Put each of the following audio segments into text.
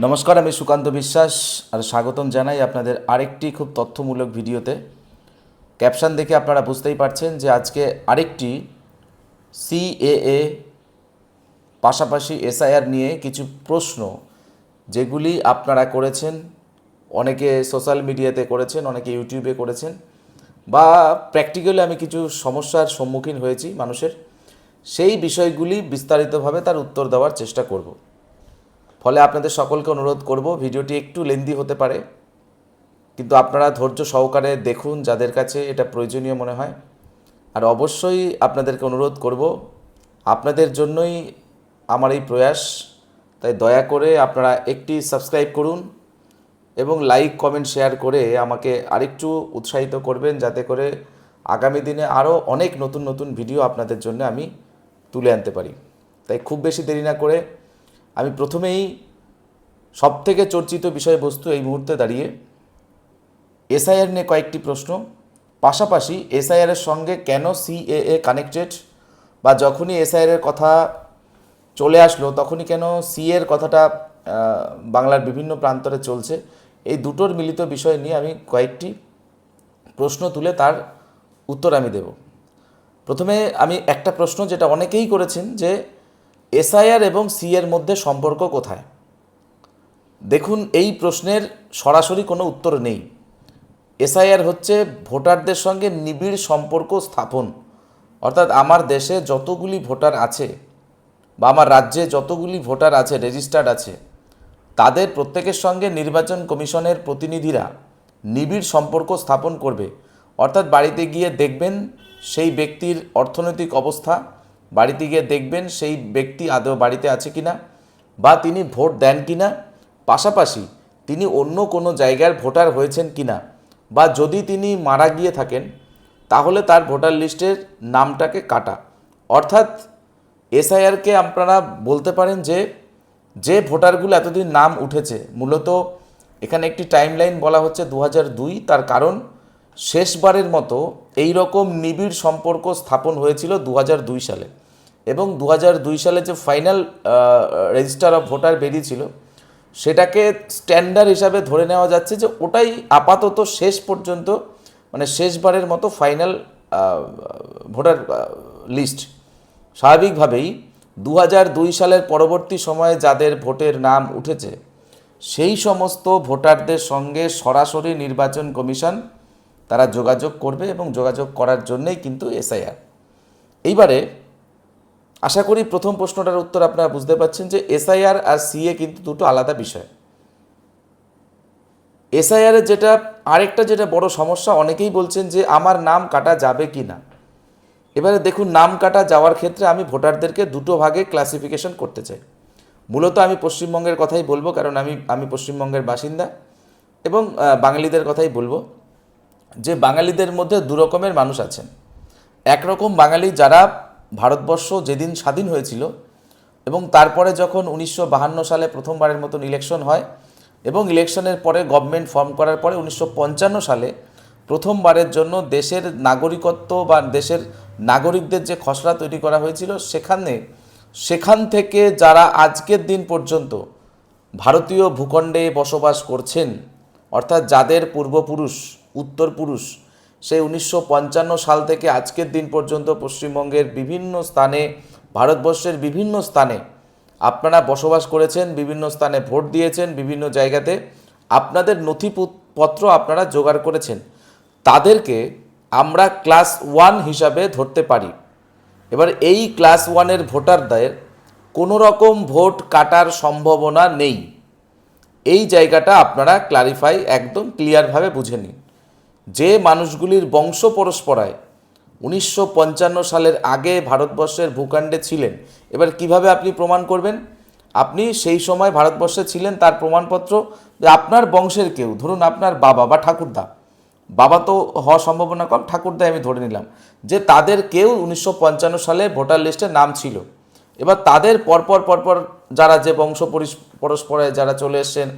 নমস্কার, আমি সুকান্ত বিশ্বাস আর স্বাগতম জানাই আপনাদের আরেকটি খুব তথ্যমূলক ভিডিওতে। ক্যাপশন দেখে আপনারা বুঝতেই পারছেন যে আজকে আরেকটি সিএএ পাশাপাশি এসআইআর নিয়ে কিছু প্রশ্ন, যেগুলি আপনারা করেছেন, অনেকে সোশ্যাল মিডিয়াতে করেছেন, অনেকে ইউটিউবে করেছেন, বা প্র্যাকটিক্যালি আমি কিছু সমস্যার সম্মুখীন হয়েছি মানুষের। সেই বিষয়গুলি বিস্তারিতভাবে তার উত্তর দেওয়ার চেষ্টা করব। ফলে আপনাদের সকলকে অনুরোধ করব, ভিডিওটি একটু লেন্দি হতে পারে। কিন্তু আপনারা ধৈর্য সহকারে দেখুন যাদের কাছে এটা প্রয়োজনীয় মনে হয়। আর অবশ্যই আপনাদেরকে অনুরোধ করব, আপনাদের জন্যই আমার এই প্রয়াস। তাই দয়া করে আপনারা একটি সাবস্ক্রাইব করুন এবং লাইক কমেন্ট শেয়ার করে আমাকে আরেকটু উৎসাহিত করবেন যাতে করে আগামী দিনে আরও অনেক নতুন নতুন ভিডিও আপনাদের জন্য আমি তুলে আনতে পারি। তাই খুব বেশি দেরি না করে আমি প্রথমেই সবথেকে চর্চিত বিষয়বস্তু এই মুহূর্তে দাঁড়িয়ে এসআইআর নিয়ে কয়েকটি প্রশ্ন। পাশাপাশি এসআইআরের সঙ্গে কেন সিএএ কানেক্টেড বা যখনই এসআইআরের কথা চলে আসলো, তখনই কেন সি এর কথাটা বাংলার বিভিন্ন প্রান্তরে চলছে, এই দুটোর মিলিত বিষয় নিয়ে আমি কয়েকটি প্রশ্ন তুলে তার উত্তর আমি দেব। প্রথমে আমি একটা প্রশ্ন যেটা অনেকেই করেছেন যে এসআইআর এবং সি এর মধ্যে সম্পর্ক কোথায়? দেখুন, এই প্রশ্নের সরাসরি কোনো উত্তর নেই। এসআইআর হচ্ছে ভোটারদের সঙ্গে নিবিড় সম্পর্ক স্থাপন। অর্থাৎ আমার দেশে যতগুলি ভোটার আছে বা আমার রাজ্যে যতগুলি ভোটার আছে, রেজিস্টার্ড আছে, তাদের প্রত্যেকের সঙ্গে নির্বাচন কমিশনের প্রতিনিধিরা নিবিড় সম্পর্ক স্থাপন করবে। অর্থাৎ বাড়িতে গিয়ে দেখবেন সেই ব্যক্তির অর্থনৈতিক অবস্থা বাড়িতে গিয়ে দেখবেন সেই ব্যক্তি আদৌ বাড়িতে আছে কিনা বা তিনি ভোট দেন কিনা পাশাপাশি তিনি অন্য কোনো জায়গার ভোটার হয়েছেন কিনা বা যদি তিনি মারা গিয়ে থাকেন, তাহলে তার ভোটার লিস্টের নামটাকে কাটা। অর্থাৎ এসআইআরকে আপনারা বলতে পারেন যে যে ভোটারগুলো এতদিন নাম উঠেছে, মূলত এখানে একটি টাইমলাইন বলা হচ্ছে দু তার কারণ শেষবারের মতো এই রকম নিবিড় সম্পর্ক স্থাপন হয়েছিল দু সালে এবং দু সালে যে ফাইনাল রেজিস্টার অফ ভোটার বেরিয়েছিল, সেটাকে স্ট্যান্ডার্ড হিসাবে ধরে নেওয়া যাচ্ছে যে ওটাই আপাতত শেষ পর্যন্ত মানে শেষবারের মতো ফাইনাল ভোটার লিস্ট। স্বাভাবিকভাবেই দু সালের পরবর্তী সময়ে যাদের ভোটের নাম উঠেছে, সেই সমস্ত ভোটারদের সঙ্গে সরাসরি নির্বাচন কমিশন তারা যোগাযোগ করবে এবং যোগাযোগ করার জন্যেই কিন্তু এসআইআর। এইবারে আশা করি প্রথম প্রশ্নটার উত্তর আপনারা বুঝতে পারছেন যে এসআইআর আর সিএ কিন্তু দুটো আলাদা বিষয়। এসআইআরের যেটা আরেকটা যেটা বড় সমস্যা, অনেকেই বলছেন যে আমার নাম কাটা যাবে কি না। এবারে দেখুন, নাম কাটা যাওয়ার ক্ষেত্রে আমি ভোটারদেরকে দুটো ভাগে ক্লাসিফিকেশন করতে চাই। মূলত আমি পশ্চিমবঙ্গের কথাই বলব, কারণ আমি আমি পশ্চিমবঙ্গের বাসিন্দা এবং বাঙালিদের কথাই বলব। যে বাঙালিদের মধ্যে দু রকমের মানুষ আছেন। একরকম বাঙালি যারা ভারতবর্ষ যেদিন স্বাধীন হয়েছিল এবং তারপরে যখন উনিশশো সালে প্রথমবারের মতন ইলেকশন হয় এবং ইলেকশনের পরে গভর্নমেন্ট ফর্ম করার পরে উনিশশো পঞ্চান্ন সালে প্রথমবারের জন্য দেশের নাগরিকত্ব বা দেশের নাগরিকদের যে খসড়া তৈরি করা হয়েছিল সেখানে, সেখান থেকে যারা আজকের দিন পর্যন্ত ভারতীয় ভূখণ্ডে বসবাস করছেন, অর্থাৎ যাদের পূর্বপুরুষ উত্তরপুরুষ সেই উনিশশো পঞ্চান্ন সাল থেকে আজকের দিন পর্যন্ত পশ্চিমবঙ্গের বিভিন্ন স্থানে, ভারতবর্ষের বিভিন্ন স্থানে আপনারা বসবাস করেছেন, বিভিন্ন স্থানে ভোট দিয়েছেন, বিভিন্ন জায়গাতে আপনাদের নথিপত্র আপনারা জোগাড় করেছেন। তাদেরকে আমরা ক্লাস ওয়ান হিসাবে ধরতে পারি। এবার এই ক্লাস ওয়ানের ভোটারদের কোনো রকম ভোট কাটার সম্ভাবনা নেই। এই জায়গাটা আপনারা ক্লারিফাই একদম ক্লিয়ারভাবে বুঝে নিন। যে মানুষগুলির বংশ পরস্পরায় উনিশশো পঞ্চান্ন সালের আগে ভারতবর্ষের ভূখণ্ডে ছিলেন, এবার কীভাবে আপনি প্রমাণ করবেন? আপনি সেই সময় ভারতবর্ষে ছিলেন তার প্রমাণপত্র যে আপনার বংশের কেউ, ধরুন আপনার বাবা বা ঠাকুরদা। বাবা তো হওয়ার সম্ভাবনা কম, ঠাকুরদাই আমি ধরে নিলাম। যে তাদের কেউ উনিশশো পঞ্চান্ন সালে ভোটার লিস্টে নাম ছিল। এবার তাদের পরপর পরপর যারা যে বংশ পরিস- পরস্পরে যারা চলে এসছেন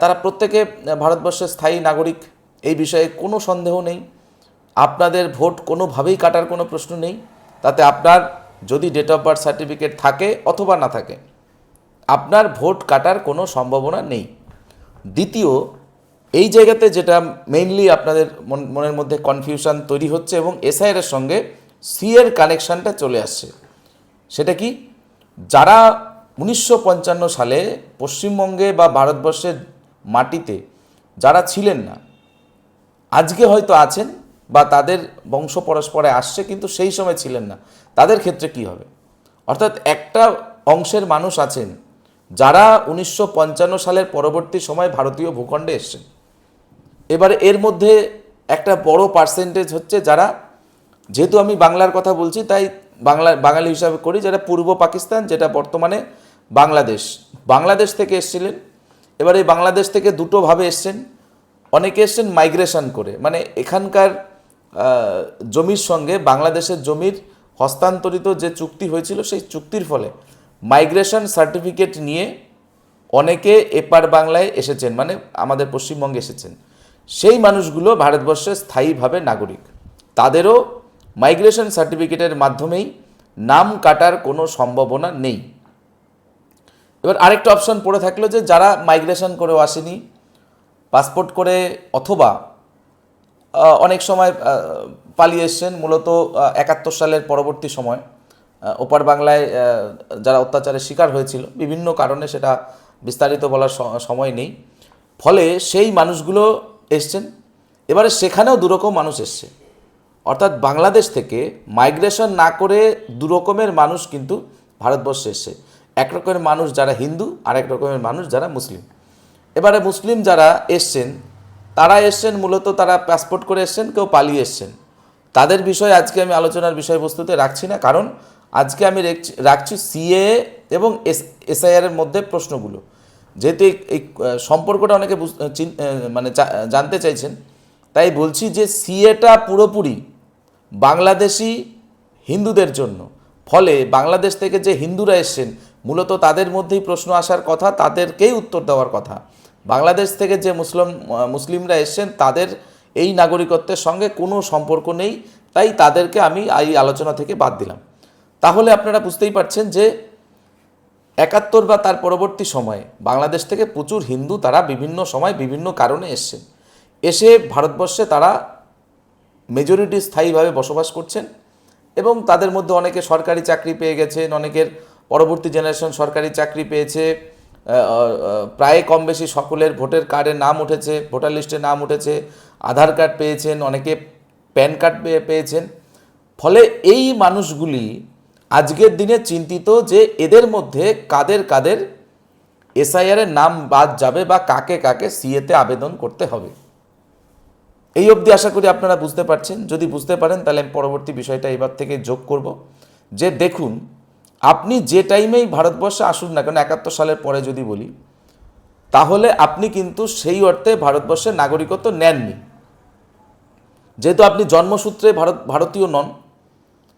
তারা প্রত্যেকে ভারতবর্ষের স্থায়ী নাগরিক। এই বিষয়ে কোনো সন্দেহ নেই। আপনাদের ভোট কোনোভাবেই কাটার কোনো প্রশ্ন নেই। তাতে আপনার যদি ডেট অফ বার্থ সার্টিফিকেট থাকে অথবা না থাকে, আপনার ভোট কাটার কোনো সম্ভাবনা নেই। দ্বিতীয়, এই জায়গাতে যেটা মেইনলি আপনাদের মন- মনের মধ্যে কনফিউশন তৈরি হচ্ছে এবং এসআইআর এর সঙ্গে সি এর কানেকশনটা চলে আসছে। সেটা কি? যারা উনিশশো পঞ্চান্ন সালে পশ্চিমবঙ্গে বা ভারতবর্ষের মাটিতে যারা ছিলেন না আজকে হয়তো আছেন বা তাদের বংশ পরস্পরে আসছে, কিন্তু সেই সময় ছিলেন না। তাদের ক্ষেত্রে কি হবে? অর্থাৎ একটা অংশের মানুষ আছেন যারা উনিশশো পঞ্চান্ন সালের পরবর্তী সময় ভারতীয় ভূখণ্ডে এসছেন। এবার এর মধ্যে একটা বড় পার্সেন্টেজ হচ্ছে যারা, যেহেতু আমি বাংলার কথা বলছি, তাই বাংলা, বাঙালি হিসাবে করি, যারা পূর্ব পাকিস্তান, যেটা বর্তমানে বাংলাদেশ। বাংলাদেশ থেকে এসছিলেন। এবার এই বাংলাদেশ থেকে দুটোভাবে এসছেন। অনেকে এসছেন মাইগ্রেশন করে। মানে এখানকার জমির সঙ্গে বাংলাদেশের জমির হস্তান্তরিত যে চুক্তি হয়েছিল, সেই চুক্তির ফলে মাইগ্রেশন সার্টিফিকেট নিয়ে অনেকে এপার বাংলায় এসেছেন মানে আমাদের পশ্চিমবঙ্গে এসেছেন। সেই মানুষগুলো ভারতবর্ষে স্থায়ীভাবে নাগরিক। তাদেরও মাইগ্রেশন সার্টিফিকেটের মাধ্যমেই নাম কাটার কোনো সম্ভাবনা নেই। এবার আরেকটা অপশন পড়ে থাকল যে যারা মাইগ্রেশন করেও আসেনি পাসপোর্ট করে অথবা অনেক সময় পালিয়ে এসছেন, মূলত একাত্তর সালের পরবর্তী সময় ওপার বাংলায় যারা অত্যাচারের শিকার হয়েছিল, বিভিন্ন কারণে সেটা বিস্তারিত বলার সময় নেই। ফলে সেই মানুষগুলো এসছেন, এবারে সেখানেও দুরকম মানুষ এসছে। অর্থাৎ বাংলাদেশ থেকে মাইগ্রেশন না করে দুরকমের মানুষ কিন্তু ভারতবর্ষে এসছে। এক রকমের মানুষ যারা হিন্দু আর এক রকমের মানুষ যারা মুসলিম। এবারে মুসলিম যারা এসছেন, তারা এসছেন, মূলত তারা পাসপোর্ট করে এসছেন, কেউ পালিয়ে এসছেন। তাদের বিষয়ে আজকে আমি আলোচনার বিষয়বস্তুতে রাখছি না, কারণ আজকে আমি রেখছি- সিএ এবং এস এসআইআর এর মধ্যে প্রশ্নগুলো। যেহেতু এই সম্পর্কটা অনেকে মানে জানতে চাইছেন, তাই বলছি যে সিএটা পুরোপুরি বাংলাদেশি হিন্দুদের জন্য। ফলে বাংলাদেশ থেকে যে হিন্দুরা এসছেন মূলত তাদের মধ্যেই প্রশ্ন আসার কথা, তাদেরকেই উত্তর দেওয়ার কথা। বাংলাদেশ থেকে যে মুসলিম মুসলিমরা এসছেন, তাদের এই নাগরিকত্বের সঙ্গে কোনো সম্পর্ক নেই, তাই তাদেরকে আমি এই আলোচনা থেকে বাদ দিলাম। তাহলে আপনারা বুঝতেই পারছেন যে একাত্তর বা তার পরবর্তী সময়ে বাংলাদেশ থেকে প্রচুর হিন্দু তারা বিভিন্ন সময় বিভিন্ন কারণে এসছেন। এসে ভারতবর্ষে তারা মেজরিটি স্থায়ীভাবে বসবাস করছেন এবং তাদের মধ্যে অনেকে সরকারি চাকরি পেয়ে গেছেন, অনেকের পরবর্তী জেনারেশন সরকারি চাকরি পেয়েছে প্রায় কম বেশি সকলের ভোটের কার্ডে নাম উঠেছে ভোটার লিস্টে নাম উঠেছে, আধার কার্ড পেয়েছেন, অনেকে প্যান কার্ড পেয়ে পেয়েছেন। ফলে এই মানুষগুলি আজকের দিনে চিন্তিত যে এদের মধ্যে কাদের কাদের এসআইআর এর নাম বাদ যাবে বা কাকে কাকে সিএতে আবেদন করতে হবে। এই অবধি আশা করি আপনারা বুঝতে পারছেন। যদি বুঝতে পারেন, তাহলে আমি পরবর্তী বিষয়টা এবার থেকে যোগ করব। যে দেখুন আপনি যে টাইমেই ভারতবর্ষে আসুন না কেন, একাত্তর সালের পরে যদি বলি, তাহলে আপনি কিন্তু সেই অর্থে ভারতবর্ষের নাগরিকত্ব নেননি। যেহেতু আপনি জন্মসূত্রে ভারত, ভারতীয় নন,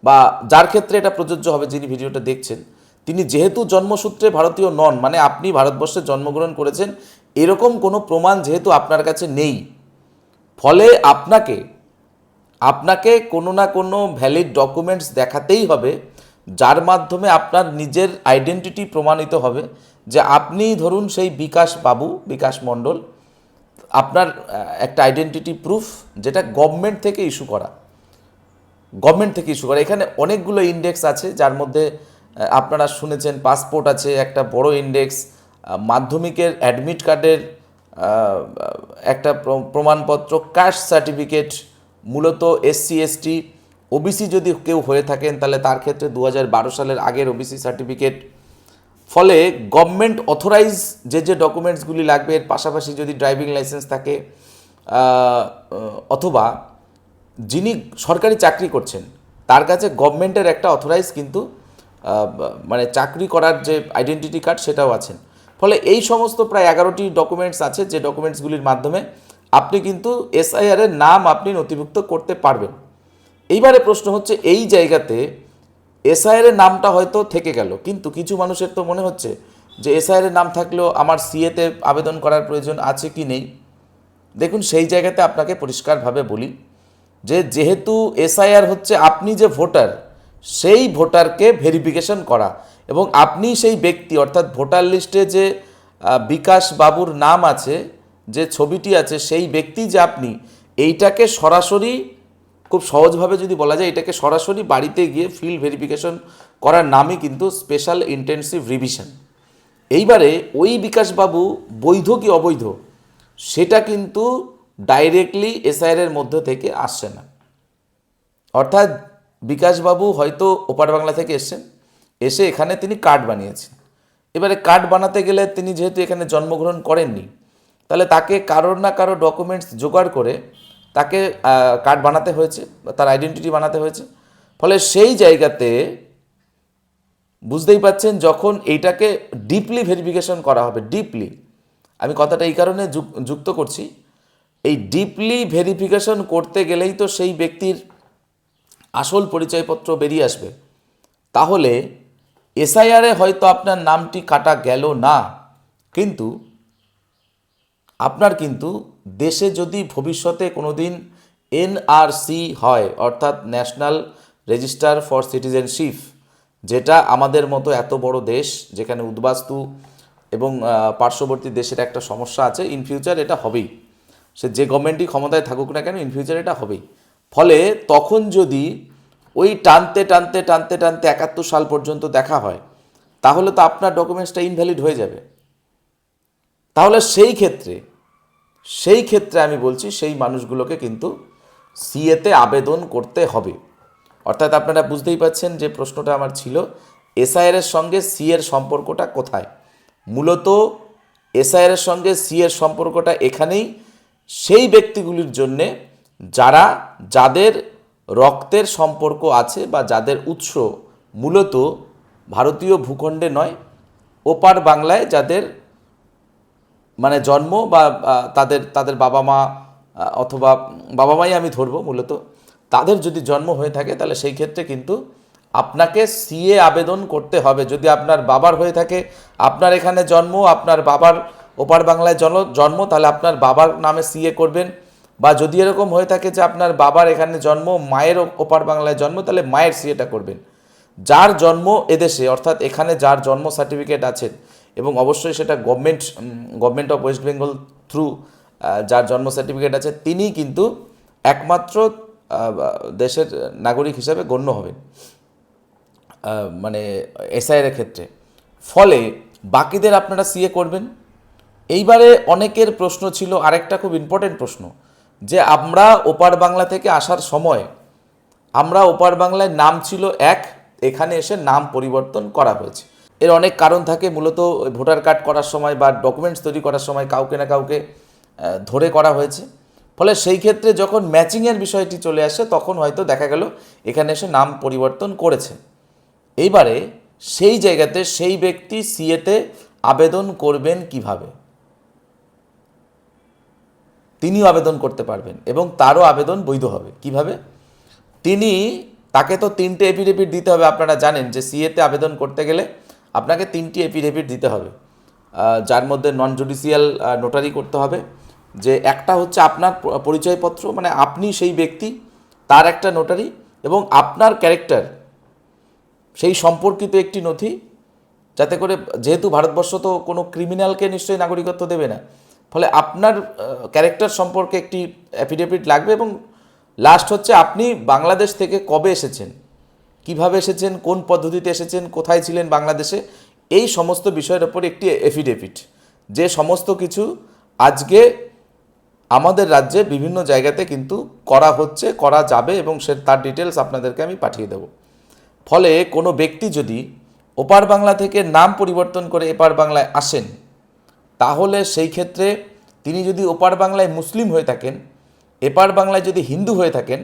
বা যার ক্ষেত্রে এটা প্রযোজ্য হবে যিনি ভিডিওটা দেখছেন, তিনি যেহেতু জন্মসূত্রে ভারতীয় নন মানে আপনি ভারতবর্ষে জন্মগ্রহণ করেছেন, এরকম কোনো প্রমাণ যেহেতু আপনার কাছে নেই। ফলে আপনাকে আপনাকে কোনো না কোনো ভ্যালিড ডকুমেন্টস দেখাতেই হবে যার মাধ্যমে আপনার নিজের আইডেন্টিটি প্রমাণিত হবে যে আপনি ধরুন সেই বিকাশ বাবু, বিকাশ মণ্ডল, আপনার একটা আইডেন্টিটি প্রুফ যেটা গভর্নমেন্ট থেকে ইস্যু করা। গভর্নমেন্ট থেকে ইস্যু করা। এখানে অনেকগুলো ইন্ডেক্স আছে, যার মধ্যে আপনারা শুনেছেন পাসপোর্ট আছে, একটা বড় ইন্ডেক্স মাধ্যমিকের অ্যাডমিট কার্ডের একটা প্র- প্রমাণপত্র কাস্ট সার্টিফিকেট মূলত এসসি এসটি ওবিসি যদি কেউ হয়ে থাকেন, তাহলে তার ক্ষেত্রে দু হাজার বারো সালের আগের ওবিসি সার্টিফিকেট ফলে গভর্নমেন্ট অথরাইজ যে যে ডকুমেন্টসগুলি লাগবে, এর পাশাপাশি যদি ড্রাইভিং লাইসেন্স থাকে অথবা যিনি সরকারি চাকরি করছেন, তার কাছে গভর্নমেন্টের একটা অথরাইজ কিন্তু মানে চাকরি করার যে আইডেন্টিটি কার্ড সেটাও আছেন। ফলে এই সমস্ত প্রায় এগারোটি ডকুমেন্টস আছে, যে ডকুমেন্টসগুলির মাধ্যমে আপনি কিন্তু এসআইআরের নাম আপনি নথিভুক্ত করতে পারবেন। এইবারে প্রশ্ন হচ্ছে, এই জায়গাতে এসআইআর এর নামটা হয়তো থেকে গেল, কিন্তু কিছু মানুষের তো মনে হচ্ছে যে এসআইআর এর নাম থাকলেও আমার সিএতে আবেদন করার প্রয়োজন আছে কি নেই। দেখুন, সেই জায়গাতে আপনাকে পরিষ্কারভাবে বলি যে, যেহেতু এসআইআর হচ্ছে আপনি যে ভোটার, সেই ভোটারকে ভেরিফিকেশন করা এবং আপনি সেই ব্যক্তি, অর্থাৎ ভোটার লিস্টে যে বিকাশ বাবুর নাম আছে, যে ছবিটি আছে, সেই ব্যক্তি যে আপনি, এইটাকে সরাসরি খুব সহজভাবে যদি বলা যায়, এটাকে সরাসরি বাড়িতে গিয়ে ফিল্ড ভেরিফিকেশন করার নামই কিন্তু স্পেশাল ইন্টেনসিভ রিভিশন এইবারে ওই বিকাশবাবু বৈধ কি অবৈধ, সেটা কিন্তু ডাইরেক্টলি এসআইআর এর মধ্যে থেকে আসছে না। অর্থাৎ বিকাশবাবু হয়তো ওপার বাংলা থেকে এসছেন, এসে এখানে তিনি কার্ড বানিয়েছেন। এবারে কার্ড বানাতে গেলে তিনি যেহেতু এখানে জন্মগ্রহণ করেননি, তাহলে তাকে কারোর না কারও ডকুমেন্টস জোগাড় করে তাকে কার্ড বানাতে হয়েছে, বা তার আইডেন্টিটি বানাতে হয়েছে। ফলে সেই জায়গাতে বুঝতেই পাচ্ছেন যখন এইটাকে ডিপলি ভেরিফিকেশন করা হবে ডিপলি আমি কথাটা এই কারণে যুক- যুক্ত করছি, এই ডিপলি ভেরিফিকেশন করতে গেলেই তো সেই ব্যক্তির আসল পরিচয়পত্র বেরিয়ে আসবে। তাহলে এসআইআরে হয়তো আপনার নামটি কাটা গেল না, কিন্তু আপনার কিন্তু দেশে যদি ভবিষ্যতে কোনো দিন এনআরসি হয়, অর্থাৎ ন্যাশনাল রেজিস্টার ফর সিটিজেনশিপ, যেটা আমাদের মতো এত বড় দেশ, যেখানে উদ্বাস্তু এবং পার্শ্ববর্তী দেশের একটা সমস্যা আছে ইন ফিউচার এটা হবেই। সে যে গভর্নমেন্টই ক্ষমতায় থাকুক না কেন ইন ফিউচার এটা হবেই। ফলে তখন যদি ওই টানতে টানতে টানতে টানতে একাত্তর সাল পর্যন্ত দেখা হয়, তাহলে তো আপনার ডকুমেন্টসটা ইনভ্যালিড হয়ে যাবে। তাহলে সেই ক্ষেত্রে সেই ক্ষেত্রে আমি বলছি সেই মানুষগুলোকে কিন্তু সিএতে আবেদন করতে হবে। অর্থাৎ আপনারা বুঝতেই পাচ্ছেন যে প্রশ্নটা আমার ছিল, এসআইআর এর সঙ্গে সি এর সম্পর্কটা কোথায়? মূলত এসআইআর এর সঙ্গে সি এর সম্পর্কটা এখানেই। সেই ব্যক্তিগুলির জন্যে যারা, যাদের রক্তের সম্পর্ক আছে বা যাদের উৎস মূলত ভারতীয় ভূখণ্ডে নয়, ওপার বাংলায় যাদের মানে জন্ম বা তাদের তাদের বাবা মা অথবা বাবা মাই আমি ধরবো মূলত, তাদের যদি জন্ম হয়ে থাকে তাহলে সেই ক্ষেত্রে কিন্তু আপনাকে সিএ আবেদন করতে হবে। যদি আপনার বাবার হয়ে থাকে, আপনার এখানে জন্ম, আপনার বাবার ওপার বাংলায় জন, জন্ম, তাহলে আপনার বাবার নামে সিএ করবেন। বা যদি এরকম হয়ে থাকে যে আপনার বাবার এখানে জন্ম, মায়ের ওপার বাংলায় জন্ম, তাহলে মায়ের সিএটা করবেন। যার জন্ম এদেশে, অর্থাৎ এখানে যার জন্ম সার্টিফিকেট আছে এবং অবশ্যই সেটা government government of West Bengal through যার জন্ম সার্টিফিকেট আছে তিনি কিন্তু একমাত্র দেশের নাগরিক হিসাবে গণ্য হবেন মানে এসআইয়ের ক্ষেত্রে। ফলে বাকিদের আপনারা সিএ করবেন। এইবারে অনেকের প্রশ্ন ছিল, আরেকটা খুব ইম্পর্টেন্ট প্রশ্ন, যে আমরা ওপার বাংলা থেকে আসার সময়, আমরা ওপার বাংলায় নাম ছিল এক, এখানে এসে নাম পরিবর্তন করা হয়েছে। এর অনেক কারণ থাকে, মূলত ভোটার কার্ড করার সময় বা ডকুমেন্টস তৈরি করার সময় কাউকে না কাউকে ধরে করা হয়েছে। ফলে সেই ক্ষেত্রে যখন ম্যাচিংয়ের বিষয়টি চলে আসে, তখন হয়তো দেখা গেল এখানে এসে নাম পরিবর্তন করেছে। এইবারে সেই জায়গাতে সেই ব্যক্তি সিএতে আবেদন করবেন কীভাবে? তিনিও আবেদন করতে পারবেন এবং তারও আবেদন বৈধ হবে। কীভাবে? তিনি, তাকে তো তিনটে এফিডেভিট দিতে হবে, আপনারা জানেন যে সিএতে আবেদন করতে গেলে আপনাকে তিনটি এফিডেভিট দিতে হবে। যার মধ্যে নন জুডিশিয়াল নোটারি করতে হবে যে একটা হচ্ছে আপনার পরিচয়পত্র মানে আপনি সেই ব্যক্তি, তার একটা নোটারি এবং আপনার ক্যারেক্টার সেই সম্পর্কিত একটি নথি যাতে করে যেহেতু ভারতবর্ষ তো কোনো ক্রিমিনালকে নিশ্চয়ই নাগরিকত্ব দেবে না, ফলে আপনার ক্যারেক্টার সম্পর্কে একটি অ্যাফিডেভিট লাগবে এবং লাস্ট হচ্ছে আপনি বাংলাদেশ থেকে কবে এসেছেন। কীভাবে এসেছেন, কোন পদ্ধতিতে এসেছেন, কোথায় ছিলেন বাংলাদেশে, এই সমস্ত বিষয়ের ওপর একটি এফিডেভিট যে সমস্ত কিছু আজকে আমাদের রাজ্যে বিভিন্ন জায়গাতে কিন্তু করা হচ্ছে, করা যাবে এবং সে তার ডিটেলস আপনাদেরকে আমি পাঠিয়ে দেবো। ফলে কোনো ব্যক্তি যদি ওপার বাংলা থেকে নাম পরিবর্তন করে এপার বাংলায় আসেন, তাহলে সেই ক্ষেত্রে তিনি যদি ওপার বাংলায় মুসলিম হয়ে থাকেন, এপার বাংলায় যদি হিন্দু হয়ে থাকেন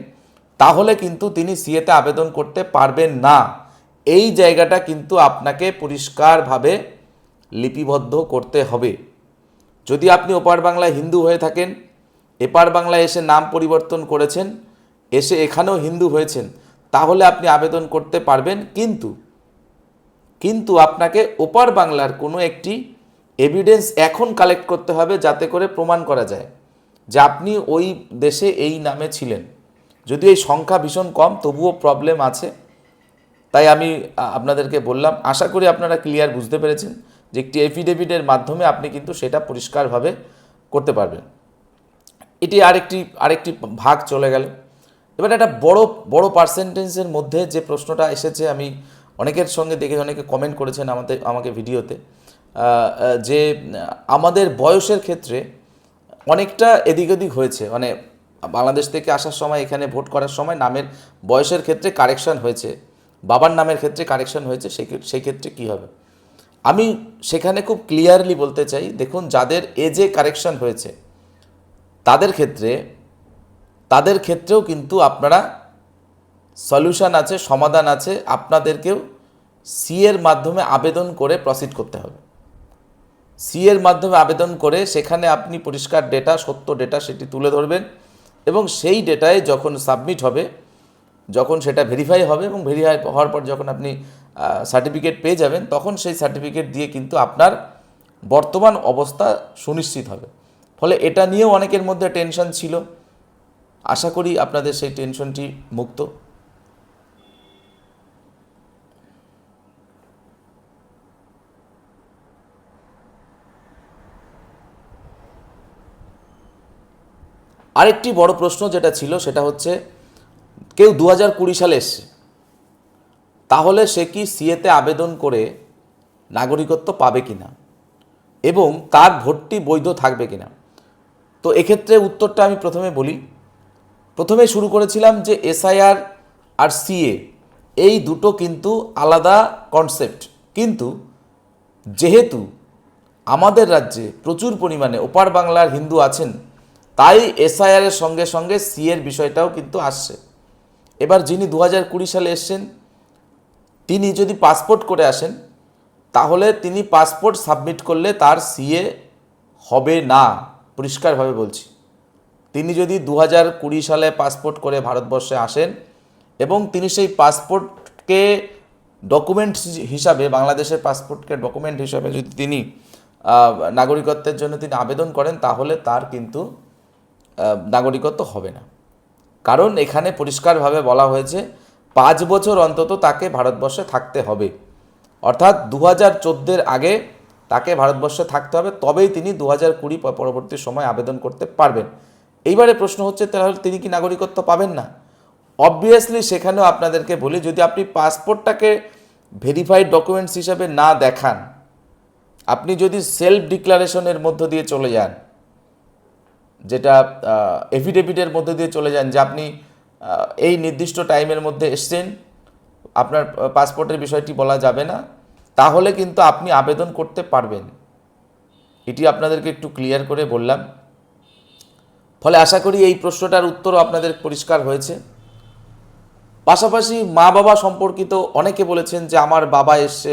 তাহলে কিন্তু তিনি সিএতে আবেদন করতে পারবেন না। এই জায়গাটা কিন্তু আপনাকে পরিষ্কারভাবে লিপিবদ্ধ করতে হবে। যদি আপনি ওপার বাংলায় হিন্দু হয়ে থাকেন, এপার বাংলায় এসে নাম পরিবর্তন করেছেন, এসে এখানেও হিন্দু হয়েছেন, তাহলে আপনি আবেদন করতে পারবেন। কিন্তু কিন্তু আপনাকে ওপার বাংলার কোনো একটি এভিডেন্স এখন কালেক্ট করতে হবে যাতে করে প্রমাণ করা যায় যে আপনি ওই দেশে এই নামে ছিলেন। যদি এই সংখ্যা ভীষণ কম, তবুও প্রবলেম আছে। তাই আমি আপনাদেরকে বললাম, আশা করি আপনারা ক্লিয়ার বুঝতে পেরেছেন যে একটি এফিডেভিটের মাধ্যমে আপনি কিন্তু সেটা পরিষ্কারভাবে করতে পারবেন। এটি আরেকটি আরেকটি ভাগ চলে গেল। এবার একটা বড় বড় পার্সেন্টেজের মধ্যে যে প্রশ্নটা এসেছে, আমি অনেকের সঙ্গে দেখে অনেকে কমেন্ট করেছেন আমাদের, আমাকে ভিডিওতে যে আমাদের বয়সের ক্ষেত্রে অনেকটা এদিক ওদিক হয়েছে। মানে বাংলাদেশ থেকে আসার সময়, এখানে ভোট করার সময় নামের বয়সের ক্ষেত্রে কারেকশন হয়েছে, বাবার নামের ক্ষেত্রে কারেকশন হয়েছে সেই ক্ষে- ক্ষেত্রে কী হবে? আমি সেখানে খুব ক্লিয়ারলি বলতে চাই, দেখুন যাদের এজে কারেকশন হয়েছে, তাদের ক্ষেত্রে, তাদের ক্ষেত্রেও কিন্তু আপনারা সলিউশন আছে, সমাধান আছে, আপনাদেরকেও সি এর মাধ্যমে আবেদন করে প্রসিড করতে হবে। সি এর মাধ্যমে আবেদন করে সেখানে আপনি পরিষ্কার ডেটা সত্য ডেটা সেটি তুলে ধরবেন। এবং সেই ডেটায় যখন সাবমিট হবে, যখন সেটা ভেরিফাই হবে এবং ভেরিফাই হওয়ার পর যখন আপনি সার্টিফিকেট পেয়ে যাবেন, তখন সেই সার্টিফিকেট দিয়ে কিন্তু আপনার বর্তমান অবস্থা সুনিশ্চিত হবে। ফলে এটা নিয়েও অনেকের মধ্যে টেনশন ছিল। আশা করি আপনাদের সেই টেনশনটি মুক্ত। আরেকটি বড় প্রশ্ন যেটা ছিল সেটা হচ্ছে, কেউ দু হাজার কুড়ি সালে এসছে, তাহলে সে কি সিএতে আবেদন করে নাগরিকত্ব পাবে কি না এবং তার ভোটটি বৈধ থাকবে কিনা? তো এক্ষেত্রে উত্তরটা আমি প্রথমে বলি। প্রথমে শুরু করেছিলাম যে এসআইআর আর সিএ, এই দুটো কিন্তু আলাদা কনসেপ্ট কিন্তু যেহেতু আমাদের রাজ্যে প্রচুর পরিমাণে ওপার বাংলার হিন্দু আছেন তাই এসআইআরের সঙ্গে সঙ্গে সি এর বিষয়টাও কিন্তু আসছে। এবার যিনি দু হাজার কুড়ি সালে এসছেন, তিনি যদি পাসপোর্ট করে আসেন, তাহলে তিনি পাসপোর্ট সাবমিট করলে তার সিএ হবে না, পরিষ্কারভাবে বলছি। তিনি যদি দু হাজার কুড়ি সালে পাসপোর্ট করে ভারতবর্ষে আসেন এবং তিনি সেই পাসপোর্টকে ডকুমেন্ট হিসাবে, বাংলাদেশের পাসপোর্টকে ডকুমেন্ট হিসাবে যদি তিনি নাগরিকত্বের জন্য তিনি আবেদন করেন, তাহলে তার কিন্তু নাগরিকত্ব হবে না। কারণ এখানে পরিষ্কারভাবে বলা হয়েছে, পাঁচ বছর অন্তত তাকে ভারতবর্ষে থাকতে হবে। অর্থাৎ দু হাজার চোদ্দের আগে তাকে ভারতবর্ষে থাকতে হবে, তবেই তিনি দু হাজার কুড়ি পরবর্তী সময় আবেদন করতে পারবেন। এইবারে প্রশ্ন হচ্ছে, তাহলে তিনি কি নাগরিকত্ব পাবেন না? অবভিয়াসলি সেখানেও আপনাদেরকে বলি, যদি আপনি পাসপোর্টটাকে ভেরিফাইড ডকুমেন্টস হিসাবে না দেখান, আপনি যদি সেলফ ডিক্লারেশনের মধ্য দিয়ে চলে যান যেটা এফিডেভিটের মধ্যে দিয়ে চলে যান যে আপনি এই নির্দিষ্ট টাইমের মধ্যে এসছেন, আপনার পাসপোর্টের বিষয়টি বলা যাবে না, তাহলে কিন্তু আপনি আবেদন করতে পারবেন। এটি আপনাদেরকে একটু ক্লিয়ার করে বললাম। ফলে আশা করি এই প্রশ্নটার উত্তরও আপনাদের পরিষ্কার হয়েছে। পাশাপাশি মা বাবা সম্পর্কিত অনেকে বলেছেন যে আমার বাবা এসছে,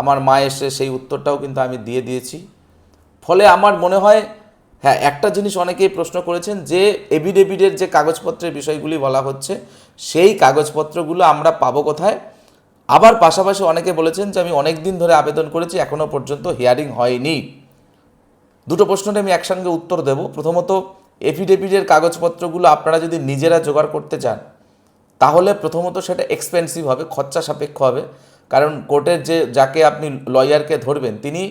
আমার মা এসছে, সেই উত্তরটাও কিন্তু আমি দিয়ে দিয়েছি। ফলে আমার মনে হয় হ্যাঁ একটা জিনিস অনেকেই প্রশ্ন করেছেন যে এভিডেভিডের যে কাগজপত্রের বিষয়গুলি বলা হচ্ছে, সেই কাগজপত্রগুলো আমরা পাবো কোথায়? আবার পাশাপাশি অনেকে বলেছেন যে আমি অনেক দিন ধরে আবেদন করেছি এখনও পর্যন্ত হিয়ারিং হয়নি। দুটো প্রশ্নের আমি একসঙ্গে উত্তর দেব। প্রথমত এফিডেভিটের কাগজপত্রগুলো আপনারা যদি নিজেরা জোগাড় করতে চান, তাহলে প্রথমত সেটা এক্সপেন্সিভ হবে, খরচা সাপেক্ষ হবে। কারণ কোর্টের যে, যাকে আপনি লয়ারকে ধরবেন, তিনি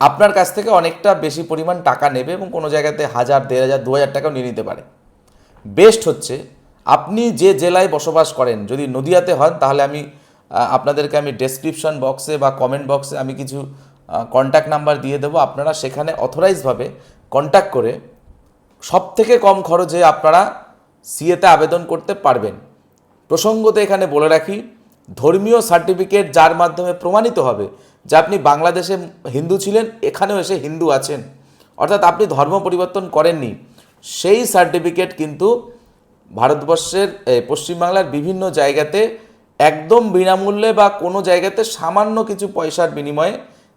আপনার কাছ থেকে অনেকটা বেশি পরিমাণ টাকা নেবে এবং কোনো জায়গাতে হাজার, দেড় হাজার, দু হাজার টাকাও নিয়ে নিতে পারে। বেস্ট হচ্ছে আপনি যে জেলায় বসবাস করেন, যদি নদিয়াতে হন, তাহলে আমি আপনাদেরকে আমি ডেসক্রিপশন বক্সে বা কমেন্ট বক্সে আমি কিছু কন্ট্যাক্ট নাম্বার দিয়ে দেবো। আপনারা সেখানে অথরাইজভাবে কন্ট্যাক্ট করে সব থেকে কম খরচে আপনারা সিএতে আবেদন করতে পারবেন। প্রসঙ্গতে এখানে বলে রাখি, ধর্মীয় সার্টিফিকেট যার মাধ্যমে প্রমাণিত হবে যে আপনি বাংলাদেশে হিন্দু ছিলেন, এখানেও এসে হিন্দু আছেন। অর্থাৎ আপনি ধর্ম পরিবর্তন করেননি। সেই সার্টিফিকেট কিন্তু ভারতবর্ষের পশ্চিমবাংলার বিভিন্ন জায়গাতে একদম বিনামূল্যে বা কোনো জায়গাতে সামান্য কিছু পয়সার বিনিময়ে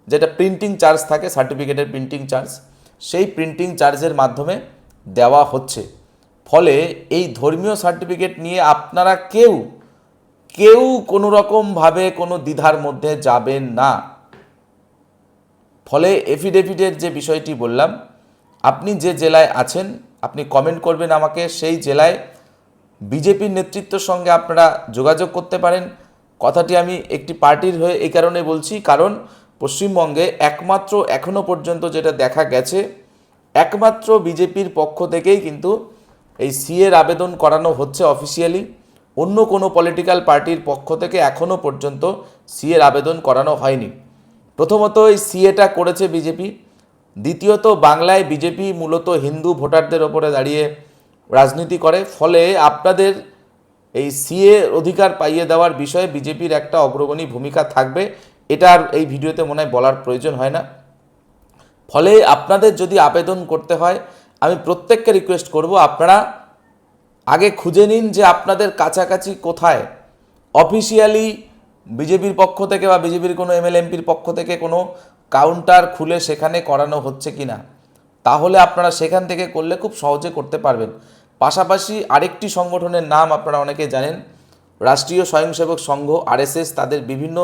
যেটা প্রিন্টিং চার্জ থাকে সার্টিফিকেটের প্রিন্টিং চার্জ সেই প্রিন্টিং চার্জের মাধ্যমে দেওয়া হচ্ছে। ফলে এই ধর্মীয় সার্টিফিকেট নিয়ে আপনারা কেউ কেউ কোনো রকমভাবে কোনো দ্বিধার মধ্যে যাবেন না। ফলে এফিডেভিটের যে বিষয়টি বললাম, আপনি যে জেলায় আছেন, আপনি কমেন্ট করবেন আমাকে, সেই জেলায় বিজেপির নেতৃত্বের সঙ্গে আপনারা যোগাযোগ করতে পারেন। কথাটি আমি একটি পার্টির হয়ে এই কারণে বলছি, কারণ পশ্চিমবঙ্গে একমাত্র এখনও পর্যন্ত যেটা দেখা গেছে, একমাত্র বিজেপির পক্ষ থেকেই কিন্তু এই সিএর আবেদন করানো হচ্ছে অফিসিয়ালি অন্য কোনো পলিটিক্যাল পার্টির পক্ষ থেকে এখনও পর্যন্ত সিএর আবেদন করানো হয়নি। প্রথমত এই সিএটা করেছে বিজেপি, দ্বিতীয়ত বাংলায় বিজেপি মূলত হিন্দু ভোটারদের ওপরে দাঁড়িয়ে রাজনীতি করে, ফলে আপনাদের এই সিএ অধিকার পাইয়ে দেওয়ার বিষয়ে বিজেপির একটা অগ্রগণী ভূমিকা থাকবে, এটা আর এই ভিডিওতে মনে হয় বলার প্রয়োজন হয় না। ফলে আপনাদের যদি আবেদন করতে হয়, আমি প্রত্যেককে রিকোয়েস্ট করব, আপনারা আগে খুঁজে নিন যে আপনাদের কাছাকাছি কোথায় অফিসিয়ালি বিজেপির পক্ষ থেকে বা বিজেপির কোনো এমএল এমপির পক্ষ থেকে কোনো কাউন্টার খুলে সেখানে করানো হচ্ছে কি না, তাহলে আপনারা সেখান থেকে করলে খুব সহজে করতে পারবেন। পাশাপাশি আরেকটি সংগঠনের নাম আপনারা অনেকে জানেন, রাষ্ট্রীয় স্বয়ংসেবক সংঘ, আরএসএস, তাদের বিভিন্ন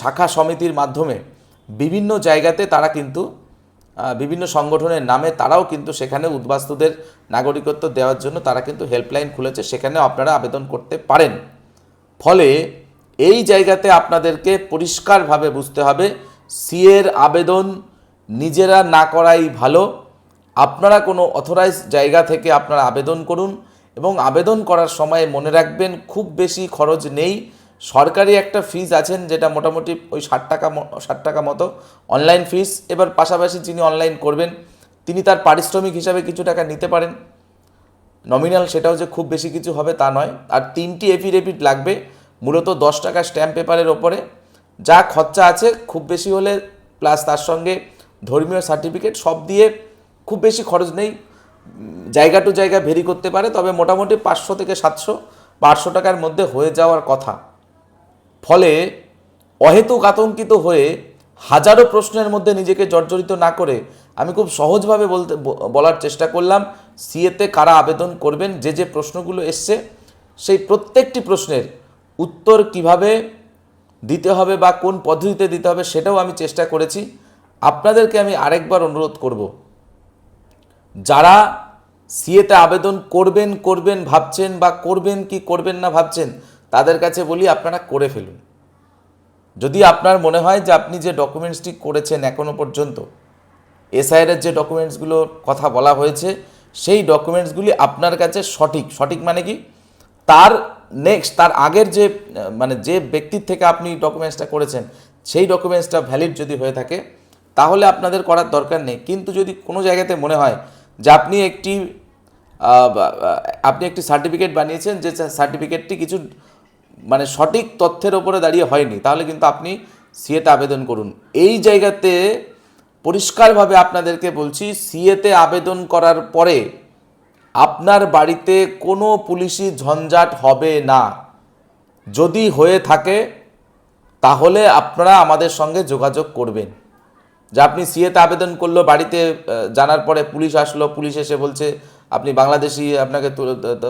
শাখা সমিতির মাধ্যমে বিভিন্ন জায়গাতে তারা কিন্তু বিভিন্ন সংগঠনের নামে তারাও কিন্তু সেখানে উদ্বাস্তুদের নাগরিকত্ব দেওয়ার জন্য তারা কিন্তু হেল্পলাইন খুলেছে, সেখানেও আপনারা আবেদন করতে পারেন। ফলে এই জায়গাতে আপনাদেরকে পরিষ্কারভাবে বুঝতে হবে, সিএর আবেদন নিজেরা না করাই ভালো। আপনারা কোনো অথরাইজ জায়গা থেকে আপনারা আবেদন করুন এবং আবেদন করার সময় মনে রাখবেন খুব বেশি খরচ নেই। সরকারি একটা ফিজ আছেন যেটা মোটামুটি ওই ষাট টাকা ষাট টাকা মতো অনলাইন ফিজ। এবার পাশাপাশি যিনি অনলাইন করবেন, তিনি তার পারিশ্রমিক হিসাবে কিছু টাকা নিতে পারেন। নমিনাল সেটাও যে খুব বেশি কিছু হবে তা নয়। আর তিনটি এফিডেভিট লাগবে। মূলত দশ টাকা স্ট্যাম্প পেপারের ওপরে। যা খরচা আছে খুব বেশি হলে প্লাস তার সঙ্গে ধর্মীয় সার্টিফিকেট সব দিয়ে খুব বেশি খরচ নেই। জায়গা টু জায়গা ভেরি করতে পারে, তবে মোটামুটি পাঁচশো থেকে সাতশো আটশো টাকার মধ্যে হয়ে যাওয়ার কথা। ফলে অহেতুক আতঙ্কিত হয়ে হাজারো প্রশ্নের মধ্যে নিজেকে জর্জরিত না করে আমি খুব সহজভাবে বলতে বলার চেষ্টা করলাম সিএতে কারা আবেদন করবেন, যে যে প্রশ্নগুলো এসছে, সেই প্রত্যেকটি প্রশ্নের উত্তর কীভাবে দিতে হবে বা কোন পদ্ধতিতে দিতে হবে সেটাও আমি চেষ্টা করেছি। আপনাদেরকে আমি আরেকবার অনুরোধ করব। যারা সিএতে আবেদন করবেন করবেন, ভাবছেন বা করবেন কি করবেন না ভাবছেন, তাদের কাছে বলি আপনারা করে ফেলুন। যদি আপনার মনে হয় যে আপনি যে ডকুমেন্টসটি করেছেন এখনও পর্যন্ত এসআইআরের যে ডকুমেন্টসগুলোর কথা বলা হয়েছে, সেই ডকুমেন্টসগুলি আপনার কাছে সঠিক। সঠিক মানে কি? তার নেক্সট তার আগের যে মানে যে ব্যক্তির থেকে আপনি ডকুমেন্টসটা করেছেন, সেই ডকুমেন্টসটা ভ্যালিড যদি হয়ে থাকে, তাহলে আপনাদের করার দরকার নেই। কিন্তু যদি কোনো জায়গাতে মনে হয় যে আপনি একটি আপনি একটি সার্টিফিকেট বানিয়েছেন যে সার্টিফিকেটটি কিছু মানে সঠিক তথ্যের ওপরে দাঁড়িয়ে হয়নি, তাহলে কিন্তু আপনি সিএতে আবেদন করুন। এই জায়গাতে পরিষ্কারভাবে আপনাদেরকে বলছি সিএতে আবেদন করার পরে আপনার বাড়িতে কোনো পুলিশি ঝঞ্ঝাট হবে না। যদি হয়ে থাকে, তাহলে আপনারা আমাদের সঙ্গে যোগাযোগ করবেন। যে আপনি সিএতে আবেদন করল, বাড়িতে জানার পরে পুলিশ আসলো, পুলিশ এসে বলছে, আপনি বাংলাদেশি, আপনাকে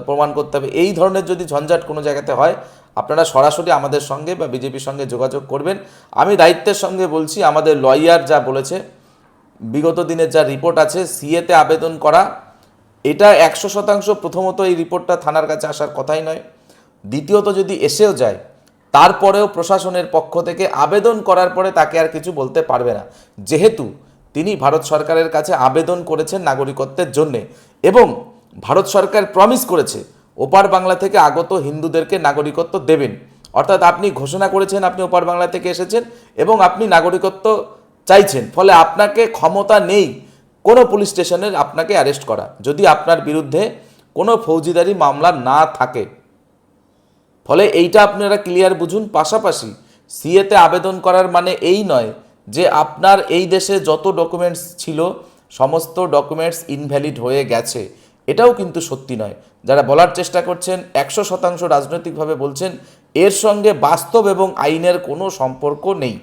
প্রমাণ করতে হবে। এই ধরনের যদি ঝঞ্ঝাট কোনো জায়গাতে হয়, আপনারা সরাসরি আমাদের সঙ্গে বা বিজেপির সঙ্গে যোগাযোগ করবেন। আমি দায়িত্বের সঙ্গে বলছি, আমাদের লয়ার যা বলেছে, বিগত দিনের যা রিপোর্ট আছে, সিএতে আবেদন করা এটা একশো শতাংশ প্রথমত এই রিপোর্টটা থানার কাছে আসার কথাই নয়। দ্বিতীয়ত যদি এসেও যায়, তারপরেও প্রশাসনের পক্ষ থেকে আবেদন করার পরে তাকে আর কিছু বলতে পারবে না। যেহেতু তিনি ভারত সরকারের কাছে আবেদন করেছেন নাগরিকত্বের জন্যে এবং ভারত সরকার প্রমিস করেছে, ওপার বাংলা থেকে আগত হিন্দুদেরকে নাগরিকত্ব দেবেন। অর্থাৎ আপনি ঘোষণা করেছেন আপনি ওপার বাংলা থেকে এসেছেন এবং আপনি নাগরিকত্ব চাইছেন। ফলে আপনাকে ক্ষমতা নেই কোনো পুলিশ স্টেশনের আপনাকে অ্যারেস্ট করা। যদি আপনার বিরুদ্ধে কোনো ফৌজিদারি মামলা না থাকে, ফলে এইটা আপনারা ক্লিয়ার বুঝুন। পাশাপাশি সিএতে আবেদন করার মানে এই নয় যে আপনার এই দেশে যত ডকুমেন্টস ছিল, সমস্ত ডকুমেন্টস ইনভ্যালিড হয়ে গেছে। এটাও কিন্তু সত্যি নয়। যারা বলার চেষ্টা করছেন, একশো শতাংশ রাজনৈতিকভাবে বলছেন, এর সঙ্গে বাস্তব এবং আইনের কোনো সম্পর্ক নেই।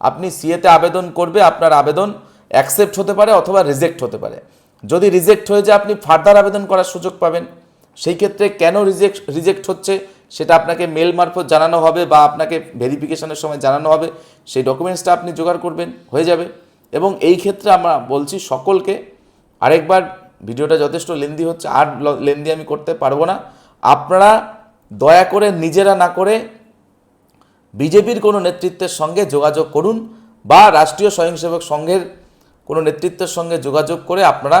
আপনি সিএতে আবেদন করবে, আপনার আবেদন অ্যাকসেপ্ট হতে পারে অথবা রিজেক্ট হতে পারে। যদি রিজেক্ট হয়ে যায়, আপনি ফার্দার আবেদন করার সুযোগ পাবেন। সেই ক্ষেত্রে কেন রিজেক্ট রিজেক্ট হচ্ছে, সেটা আপনাকে মেল মারফত জানানো হবে বা আপনাকে ভেরিফিকেশনের সময় জানানো হবে। সেই ডকুমেন্টসটা আপনি জোগাড় করবেন, হয়ে যাবে। এবং এই ক্ষেত্রে আমরা বলছি সকলকে, আরেকবার ভিডিওটা যথেষ্ট লেন্দি হচ্ছে, আর লেন্দি আমি করতে পারব না। আপনারা দয়া করে নিজেরা না করে বিজেপির কোনো নেতৃত্বের সঙ্গে যোগাযোগ করুন বা রাষ্ট্রীয় স্বয়ংসেবক সংঘের কোনো নেতৃত্বের সঙ্গে যোগাযোগ করে আপনারা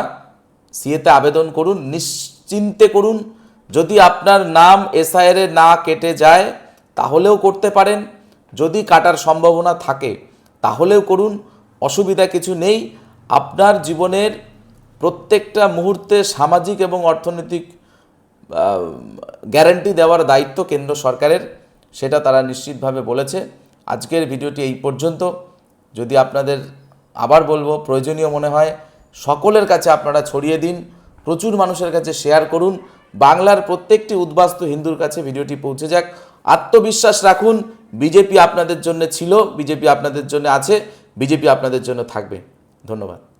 সিএতে আবেদন করুন, নিশ্চিন্তে করুন। যদি আপনার নাম এসআইআরে না কেটে যায়, তাহলেও করতে পারেন। যদি কাটার সম্ভাবনা থাকে, তাহলেও করুন। অসুবিধা কিছু নেই। আপনার জীবনের প্রত্যেকটা মুহূর্তে সামাজিক এবং অর্থনৈতিক গ্যারান্টি দেওয়ার দায়িত্ব কেন্দ্র সরকারের, সেটা তারা নিশ্চিতভাবে বলেছে। আজকের ভিডিওটি এই পর্যন্ত। যদি আপনাদের আবার বলব, প্রয়োজনীয় মনে হয়, সকলের কাছে আপনারা ছড়িয়ে দিন, প্রচুর মানুষের কাছে শেয়ার করুন। বাংলার প্রত্যেকটি উদ্বাস্তু হিন্দুর কাছে ভিডিওটি পৌঁছে যাক। আত্মবিশ্বাস রাখুন, বিজেপি আপনাদের জন্য ছিল, বিজেপি আপনাদের জন্য আছে, বিজেপি আপনাদের জন্য থাকবে। ধন্যবাদ।